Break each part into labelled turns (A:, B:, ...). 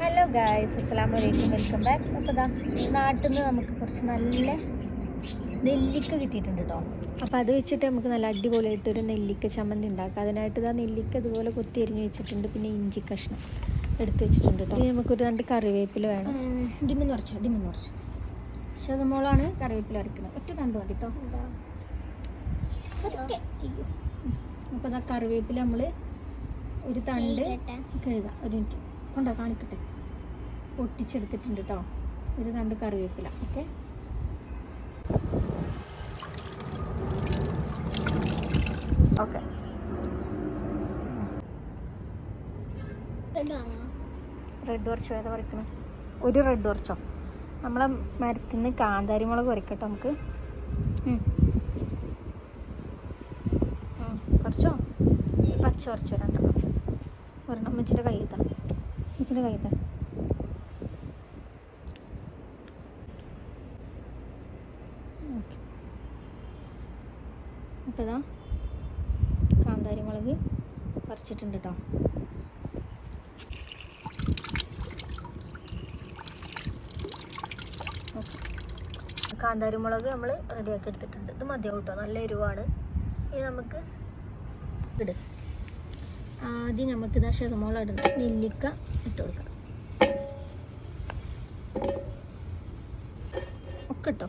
A: Hello guys അസ്സാം വലൈക്കും welcome back അപ്പോൾ ഇതാ നാട്ടിൽ നിന്ന് നമുക്ക് കുറച്ച് നല്ല നെല്ലിക്ക കിട്ടിയിട്ടുണ്ട് കേട്ടോ അപ്പോൾ അത് വെച്ചിട്ട് നമുക്ക് നല്ല അടിപൊളിയായിട്ട് ഒരു നെല്ലിക്ക ചമ്മന്തി ഉണ്ടാക്കാം. അതിനായിട്ട് ഇതാ നെല്ലിക്ക ഇതുപോലെ കൊത്തി അരിഞ്ഞ് വെച്ചിട്ടുണ്ട്. പിന്നെ ഇഞ്ചി കഷ്ണം എടുത്ത് വെച്ചിട്ടുണ്ട് കേട്ടോ ഇനി നമുക്കൊരു രണ്ട് കറിവേപ്പില വേണം. ഇതിമെന്ന് കുറച്ച് ഇതിമെന്ന് കുറച്ച് പക്ഷേ അത് മോളാണ് കറിവേപ്പില അരക്കുന്നത്. ഒറ്റ കണ്ടു മതി കേട്ടോ അപ്പോൾ കറിവേപ്പില നമ്മൾ ഒരു തണ്ട് കഴുകാം ഒരു മിനിറ്റ്. കൊണ്ടാ കാണിക്കട്ടെ? ഒട്ടിച്ചെടുത്തിട്ടുണ്ട് കേട്ടോ ഒരു തണ്ട് കറിവേപ്പില. ഓക്കെ? ഓക്കെ. റെഡ് കുറച്ചോ ഏതാ പറിക്കണം? ഒരു റെഡ് കുറച്ചോ? നമ്മളെ മരത്തിൽ നിന്ന് കാന്താരി മുളക് പറിക്കട്ടോ നമുക്ക്. കുറച്ചോ? പച്ച കുറച്ചോ രണ്ടെണ്ണം ഒരെണ്ണം അമ്മച്ചിന്റെ കൈ തന്നെ. അമ്മച്ചിന്റെ കൈ തന്നെ. അപ്പോൾ ഇതാ കാന്താരി മുളക് പറിച്ചിട്ടുണ്ട് കേട്ടോ കാന്താരി മുളക് നമ്മൾ റെഡിയാക്കി എടുത്തിട്ടുണ്ട്. ഇത് മതിയാവും കേട്ടോ നല്ല എരിവാണ്. ഇനി നമുക്ക് ഇട് ആദ്യം നമുക്ക് ഇതാ ഷെർമോള ഇടണം നെല്ലിക്ക ഇട്ട് കൊടുക്കണം ഒക്കെ ഇട്ടോ?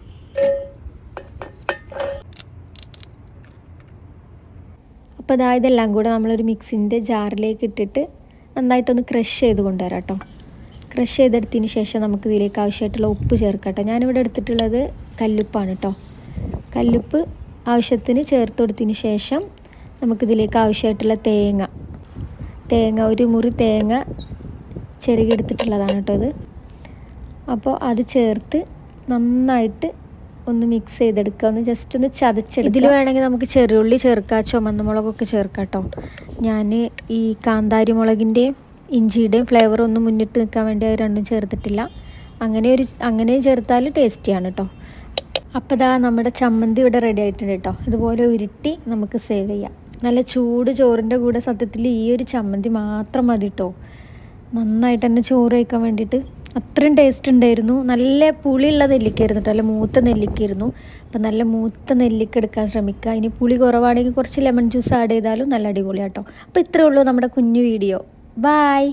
A: അപ്പോൾ ഇതാ ഇതെല്ലാം കൂടെ നമ്മളൊരു മിക്സിന്റെ ജാറിലേക്ക് ഇട്ടിട്ട് നന്നായിട്ടൊന്ന് ക്രഷ് ചെയ്ത് കൊണ്ടുവരാം കേട്ടോ. ക്രഷ് ചെയ്തെടുത്തതിന് ശേഷം നമുക്ക് ഇതിലേക്ക് ആവശ്യമായിട്ടുള്ള ഉപ്പ് ചേർക്കട്ടെ ഞാനിവിടെ എടുത്തിട്ടുള്ളത് കല്ലുപ്പാണ് കേട്ടോ. കല്ലുപ്പ് ആവശ്യത്തിന് ചേർത്ത് കൊടുത്തതിന് ശേഷം നമുക്കിതിലേക്ക് ആവശ്യമായിട്ടുള്ള തേങ്ങ തേങ്ങ ഒരു മുറി തേങ്ങ ചെറുകിയെടുത്തിട്ടുള്ളതാണ് കേട്ടോ ഇത്. അപ്പോൾ അത് ചേർത്ത് നന്നായിട്ട് ഒന്ന് മിക്സ് ചെയ്തെടുക്കുക. ഒന്ന് ജസ്റ്റ് ഒന്ന് ചതച്ചെടുക്കുക. ഇതിൽ വേണമെങ്കിൽ നമുക്ക് ചെറിയുള്ളി ചേർക്കാം ചുമന്ന മുളകൊക്കെ ചേർക്കാം കേട്ടോ. ഞാൻ ഈ കാന്താരി മുളകിന്റെയും ഇഞ്ചിയുടെയും ഫ്ലേവർ ഒന്ന് മുന്നിട്ട് നിൽക്കാൻ വേണ്ടി അത് രണ്ടും ചേർത്തിട്ടില്ല. അങ്ങനെ ഒരു അങ്ങനെ ചേർത്താൽ ടേസ്റ്റിയാണ് കേട്ടോ. അപ്പോൾ ഇതാ നമ്മുടെ ചമ്മന്തി ഇവിടെ റെഡി ആയിട്ടുണ്ട് കേട്ടോ. ഇതുപോലെ ഉരുട്ടി നമുക്ക് സേവ് ചെയ്യാം. നല്ല ചൂട് ചോറിന്റെ കൂടെ സത്യത്തിൽ ഈ ഒരു ചമ്മന്തി മാത്രം മതി കേട്ടോ നന്നായിട്ട് തന്നെ ചോറ് കഴിക്കാൻ വേണ്ടിയിട്ട് അത്രയും ടേസ്റ്റ് ഉണ്ടായിരുന്നു. നല്ല പുളിയുള്ള നെല്ലിക്കായിരുന്നു കേട്ടോ നല്ല മൂത്ത നെല്ലിക്കായിരുന്നു അപ്പം നല്ല മൂത്ത നെല്ലിക്ക എടുക്കാൻ ശ്രമിക്കുക. ഇനി പുളി കുറവാണെങ്കിൽ കുറച്ച് ലെമൺ ജ്യൂസ് ആഡ് ചെയ്താലും നല്ല അടിപൊളിയാട്ടോ അപ്പോൾ ഇത്രയേ ഉള്ളൂ നമ്മുടെ കുഞ്ഞു വീഡിയോ ബായ്